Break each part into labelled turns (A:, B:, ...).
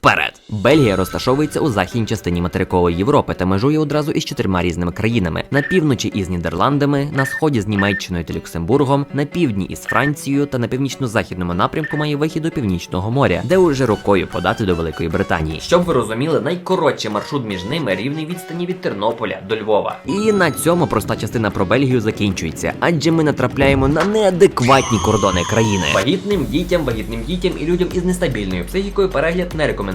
A: Вперед! Бельгія розташовується у західній частині материкової Європи та межує одразу із чотирма різними країнами: на півночі із Нідерландами, на сході з Німеччиною та Люксембургом, на півдні із Францією та на північно-західному напрямку має вихід до Північного моря, де уже рукою подати до Великої Британії. Щоб ви розуміли, найкоротший маршрут між ними рівний відстані від Тернополя до Львова. І на цьому проста частина про Бельгію закінчується, адже ми натрапляємо на неадекватні кордони країни. Вагітним дітям, вагітним дітям і людям із нестабільною психікою перегляд не рекомендується.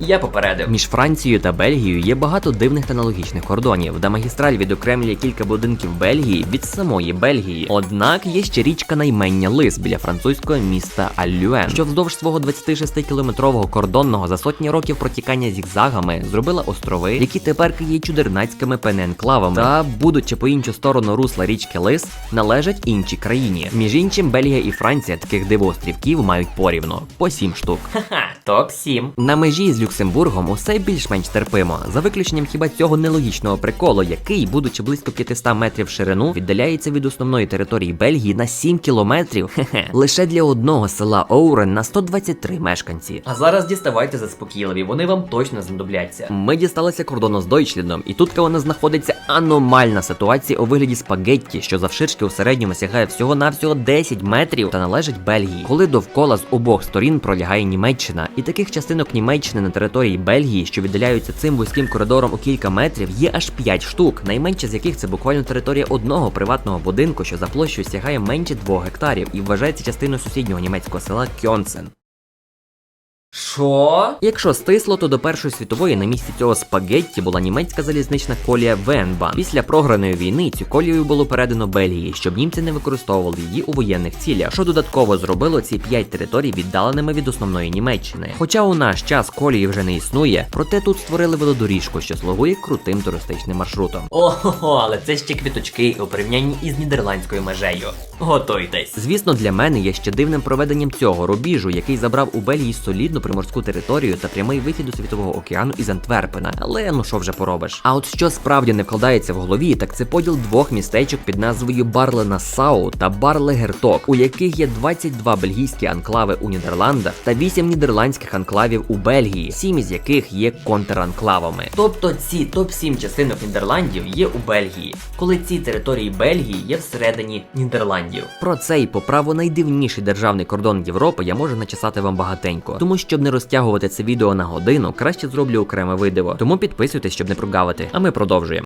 A: Я попередив. Між Францією та Бельгією є багато дивних та аналогічних кордонів, де магістраль відокремлює кілька будинків Бельгії від самої Бельгії. Однак є ще річка наймення Лис біля французького міста Аллюен, що вздовж свого 26-кілометрового кордонного за сотні років протікання зігзагами зробила острови, які тепер є чудернацькими пененклавами, та, будучи по іншу сторону русла річки Лис, належать іншій країні. Між іншим, Бельгія і Франція таких дивоострівків мають порівну по сім штук. Ха-ха, топ 7 На межі з Люксембургом усе більш-менш терпимо, за виключенням хіба цього нелогічного приколу, який, будучи близько 500 метрів в ширину, віддаляється від основної території Бельгії на 7 кілометрів. Хе-хе. Лише для одного села Оурен на 123 мешканці. А зараз діставайте заспокійливі, вони вам точно знадобляться. Ми дісталися кордону з Дойчлендом, і тут вона знаходиться аномальна ситуація у вигляді спагетті, що завширшки у середньому сягає всього навсього 10 метрів та належить Бельгії, коли довкола з обох сторін пролягає Німеччина, і таких частинок Німеччини на території Бельгії, що віддаляються цим вузьким коридором у кілька метрів, є аж 5 штук, найменше з яких це буквально територія одного приватного будинку, що за площею сягає менше 2 гектарів і вважається частиною сусіднього німецького села Кьонсен. Що? Якщо стисло, то до Першої світової на місці цього спагетті була німецька залізнична колія Венбан. Після програної війни цю колію було передано Бельгії, щоб німці не використовували її у воєнних цілях, що додатково зробило ці п'ять територій віддаленими від основної Німеччини. Хоча у наш час колії вже не існує, проте тут створили велодоріжку, що слугує крутим туристичним маршрутом. Ого, але це ще квіточки у порівнянні із нідерландською межею. Готуйтесь. Звісно, для мене є ще дивним проведенням цього рубіжу, який забрав у Бельгії солідну приморську територію та прямий вихід до світового океану із Антверпена. Але ну що вже поробиш? А от що справді не вкладається в голові, так це поділ двох містечок під назвою Барле Нассау та Барле Герток, у яких є 22 бельгійські анклави у Нідерландах та 8 нідерландських анклавів у Бельгії, 7 із яких є контранклавами. Тобто ці топ-7 частинок Нідерландів є у Бельгії, коли ці території Бельгії є всередині Нідерландів. Про цей по праву найдивніший державний кордон Європи я можу начесати вам багатенько. Тому щоб не розтягувати це відео на годину, краще зроблю окреме видео. Тому підписуйтесь, щоб не прогавити. А ми продовжуємо.